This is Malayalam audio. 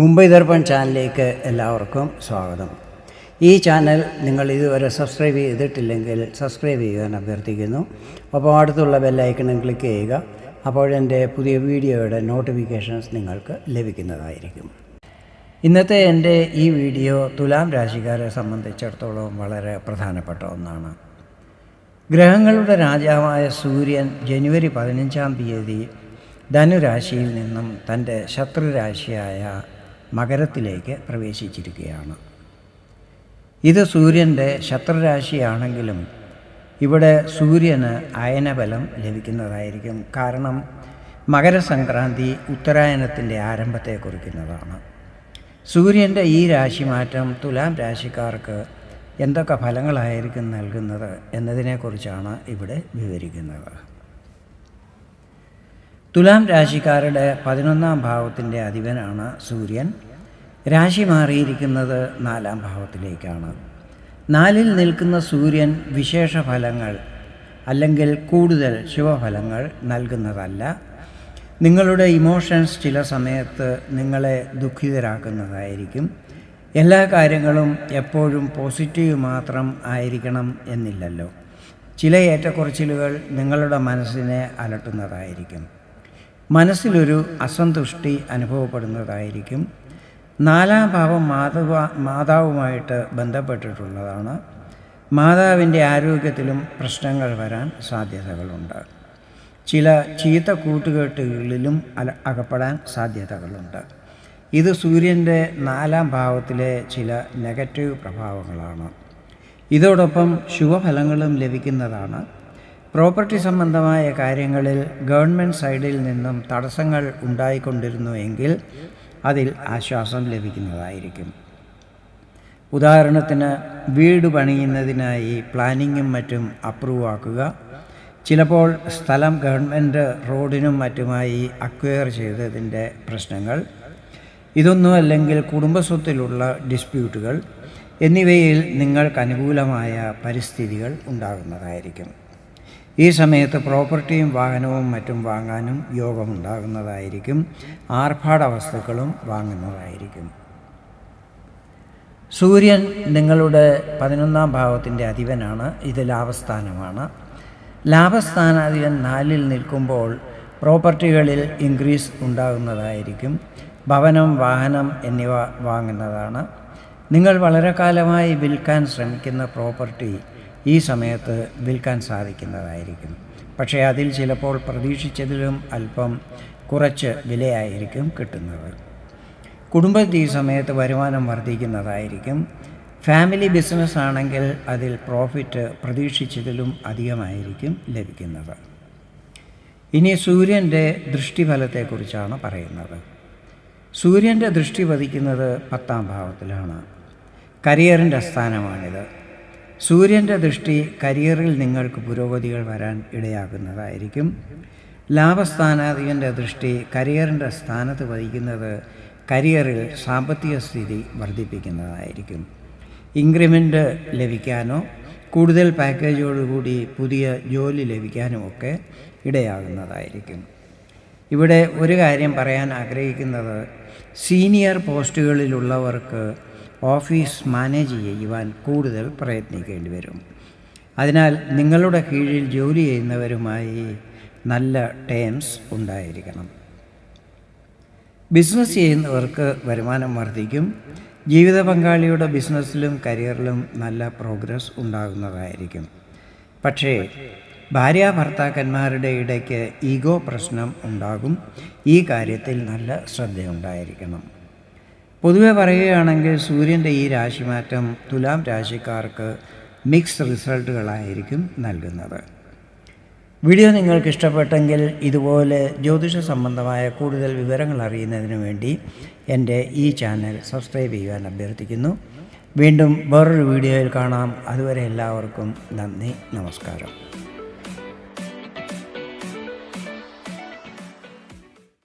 മുംബൈ ദർപ്പൺ ചാനലിലേക്ക് എല്ലാവർക്കും സ്വാഗതം. ഈ ചാനൽ നിങ്ങൾ ഇതുവരെ സബ്സ്ക്രൈബ് ചെയ്തിട്ടില്ലെങ്കിൽ സബ്സ്ക്രൈബ് ചെയ്യാൻ അഭ്യർത്ഥിക്കുന്നു. അപ്പോൾ അടുത്തുള്ള ബെല്ലൈക്കണും ക്ലിക്ക് ചെയ്യുക. അപ്പോഴെന്റെ പുതിയ വീഡിയോയുടെ നോട്ടിഫിക്കേഷൻസ് നിങ്ങൾക്ക് ലഭിക്കുന്നതായിരിക്കും. ഇന്നത്തെ എന്റെ ഈ വീഡിയോ തുലാം രാശിക്കാരെ സംബന്ധിച്ചിടത്തോളം വളരെ പ്രധാനപ്പെട്ട ഒന്നാണ്. ഗ്രഹങ്ങളുടെ രാജാവായ സൂര്യൻ ജനുവരി പതിനഞ്ചാം തീയതി ധനുരാശിയിൽ നിന്നും തന്റെ ശത്രുരാശിയായ മകരത്തിലേക്ക് പ്രവേശിച്ചിരിക്കുകയാണ്. ഇത് സൂര്യന്റെ ശത്രുരാശിയാണെങ്കിലും ഇവിടെ സൂര്യന് അയനബലം ലഭിക്കുന്നതായിരിക്കും. കാരണം മകരസംക്രാന്തി ഉത്തരായനത്തിന്റെ ആരംഭത്തെ കുറിക്കുന്നതാണ്. സൂര്യന്റെ ഈ രാശിമാറ്റം തുലാം രാശിക്കാർക്ക് എന്തൊക്കെ ഫലങ്ങളായിരിക്കും നൽകുന്നത് എന്നതിനെക്കുറിച്ചാണ് ഇവിടെ വിവരിക്കുന്നത്. തുലാം രാശിക്കാരുടെ പതിനൊന്നാം ഭാവത്തിന്റെ അധിപനാണ് സൂര്യൻ. രാശി മാറിയിരിക്കുന്നത് നാലാം ഭാവത്തിലേക്കാണ്. നാലിൽ നിൽക്കുന്ന സൂര്യൻ വിശേഷ ഫലങ്ങൾ അല്ലെങ്കിൽ കൂടുതൽ ശുഭഫലങ്ങൾ നൽകുന്നതല്ല. നിങ്ങളുടെ ഇമോഷൻസ് ചില സമയത്ത് നിങ്ങളെ ദുഃഖിതരാക്കുന്നതായിരിക്കും. എല്ലാ കാര്യങ്ങളും എപ്പോഴും പോസിറ്റീവ് മാത്രം ആയിരിക്കണം എന്നില്ലല്ലോ. ചില ഏറ്റക്കുറച്ചിലുകൾ നിങ്ങളുടെ മനസ്സിനെ അലട്ടുന്നതായിരിക്കും. മനസ്സിലൊരു അസന്തുഷ്ടി അനുഭവപ്പെടുന്നതായിരിക്കും. നാലാം ഭാവം മാതാവ മാതാവുമായിട്ട് ബന്ധപ്പെട്ടിട്ടുള്ളതാണ്. മാതാവിന്റെ ആരോഗ്യത്തിലും പ്രശ്നങ്ങൾ വരാൻ സാധ്യതകളുണ്ട്. ചില ചീത്ത കൂട്ടുകെട്ടുകളിലും അല അകപ്പെടാൻ സാധ്യതകളുണ്ട്. ഇത് സൂര്യന്റെ നാലാം ഭാവത്തിലെ ചില നെഗറ്റീവ് പ്രഭാവങ്ങളാണ്. ഇതോടൊപ്പം ശുഭഫലങ്ങളും ലഭിക്കുന്നതാണ്. പ്രോപ്പർട്ടി സംബന്ധമായ കാര്യങ്ങളിൽ ഗവൺമെന്റ് സൈഡിൽ നിന്നും തടസ്സങ്ങൾ ഉണ്ടായിക്കൊണ്ടിരുന്നു എങ്കിൽ അതിൽ ആശ്വാസം ലഭിക്കുന്നതായിരിക്കും. ഉദാഹരണത്തിന് വീട് പണിയുന്നതിനായി പ്ലാനിങ്ങും മറ്റും അപ്രൂവ് ആക്കുക ചിലപ്പോൾ സ്ഥലം ഗവൺമെന്റ് റോഡിനും മറ്റുമായി അക്വയർ ചെയ്തതിന്റെ പ്രശ്നങ്ങൾ ഇതൊന്നും അല്ലെങ്കിൽ കുടുംബസ്വത്തിലുള്ള ഡിസ്പ്യൂട്ടുകൾ എന്നിവയിൽ നിങ്ങൾക്ക് അനുകൂലമായ പരിസ്ഥിതികൾ ഉണ്ടാകുന്നതായിരിക്കും. ഈ സമയത്ത് പ്രോപ്പർട്ടിയും വാഹനവും മറ്റും വാങ്ങാനും യോഗമുണ്ടാകുന്നതായിരിക്കും. ആർഭാട വസ്തുക്കളും വാങ്ങുന്നതായിരിക്കും. സൂര്യൻ നിങ്ങളുടെ പതിനൊന്നാം ഭാവത്തിന്റെ അധിപനാണ്. ഇത് ലാഭസ്ഥാനമാണ്. ലാഭസ്ഥാനാധിപൻ നാലിൽ നിൽക്കുമ്പോൾ പ്രോപ്പർട്ടികളിൽ ഇൻക്രീസ് ഉണ്ടാകുന്നതായിരിക്കും. ഭവനം വാഹനം എന്നിവ വാങ്ങുന്നതാണ്. നിങ്ങൾ വളരെ കാലമായി വിൽക്കാൻ ശ്രമിക്കുന്ന പ്രോപ്പർട്ടി ഈ സമയത്ത് വിൽക്കാൻ സാധിക്കുന്നതായിരിക്കും. പക്ഷേ അതിൽ ചിലപ്പോൾ പ്രതീക്ഷിച്ചതിലും അല്പം കുറച്ച് വിലയായിരിക്കും കിട്ടുന്നത്. കുടുംബത്തിൽ ഈ സമയത്ത് വരുമാനം വർദ്ധിക്കുന്നതായിരിക്കും. ഫാമിലി ബിസിനസ് ആണെങ്കിൽ അതിൽ പ്രോഫിറ്റ് പ്രതീക്ഷിച്ചതിലും അധികമായിരിക്കും ലഭിക്കുന്നത്. ഇനി സൂര്യന്റെ ദൃഷ്ടിഫലത്തെക്കുറിച്ചാണ് പറയുന്നത്. സൂര്യന്റെ ദൃഷ്ടി പതിക്കുന്നത് പത്താം ഭാവത്തിലാണ്. കരിയറിന്റെ സ്ഥാനമാണിത് സൂര്യന്റെ ദൃഷ്ടി കരിയറിൽ നിങ്ങൾക്ക് പുരോഗതികൾ വരാൻ ഇടയാകുന്നതായിരിക്കും. ലാഭസ്ഥാനാധികന്റെ ദൃഷ്ടി കരിയറിന്റെ സ്ഥാനത്ത് വഹിക്കുന്നത് കരിയറിൽ സാമ്പത്തിക സ്ഥിതി വർദ്ധിപ്പിക്കുന്നതായിരിക്കും. ഇൻക്രിമെന്റ് ലഭിക്കാനോ കൂടുതൽ പാക്കേജോടുകൂടി പുതിയ ജോലി ലഭിക്കാനുമൊക്കെ ഇടയാകുന്നതായിരിക്കും. ഇവിടെ ഒരു കാര്യം പറയാൻ ആഗ്രഹിക്കുന്നത് സീനിയർ പോസ്റ്റുകളിലുള്ളവർക്ക് ഓഫീസ് മാനേജ് ചെയ്യുവാൻ കൂടുതൽ പ്രയത്നിക്കേണ്ടി വരും. അതിനാൽ നിങ്ങളുടെ കീഴിൽ ജോലി ചെയ്യുന്നവരുമായി നല്ല ടേംസ് ഉണ്ടായിരിക്കണം. ബിസിനസ് ചെയ്യുന്നവർക്ക് വരുമാനം വർദ്ധിക്കും. ജീവിത പങ്കാളിയുടെ ബിസിനസ്സിലും കരിയറിലും നല്ല പ്രോഗ്രസ് ഉണ്ടാകുന്നതായിരിക്കും. പക്ഷേ ഭാര്യ ഭർത്താക്കന്മാരുടെ ഇടയ്ക്ക് ഈഗോ പ്രശ്നം ഉണ്ടാകും. ഈ കാര്യത്തിൽ നല്ല ശ്രദ്ധയുണ്ടായിരിക്കണം. പൊതുവെ പറയുകയാണെങ്കിൽ സൂര്യന്റെ ഈ രാശിമാറ്റം തുലാം രാശിക്കാർക്ക് മിക്സ് റിസൾട്ടുകളായിരിക്കും നൽകുന്നത്. വീഡിയോ നിങ്ങൾക്ക് ഇഷ്ടപ്പെട്ടെങ്കിൽ ഇതുപോലെ ജ്യോതിഷ സംബന്ധമായ കൂടുതൽ വിവരങ്ങൾ അറിയുന്നതിന് വേണ്ടി എന്റെ ഈ ചാനൽ സബ്സ്ക്രൈബ് ചെയ്യാൻ അഭ്യർത്ഥിക്കുന്നു. വീണ്ടും വേറൊരു വീഡിയോയിൽ കാണാം. അതുവരെ എല്ലാവർക്കും നന്ദി നമസ്കാരം.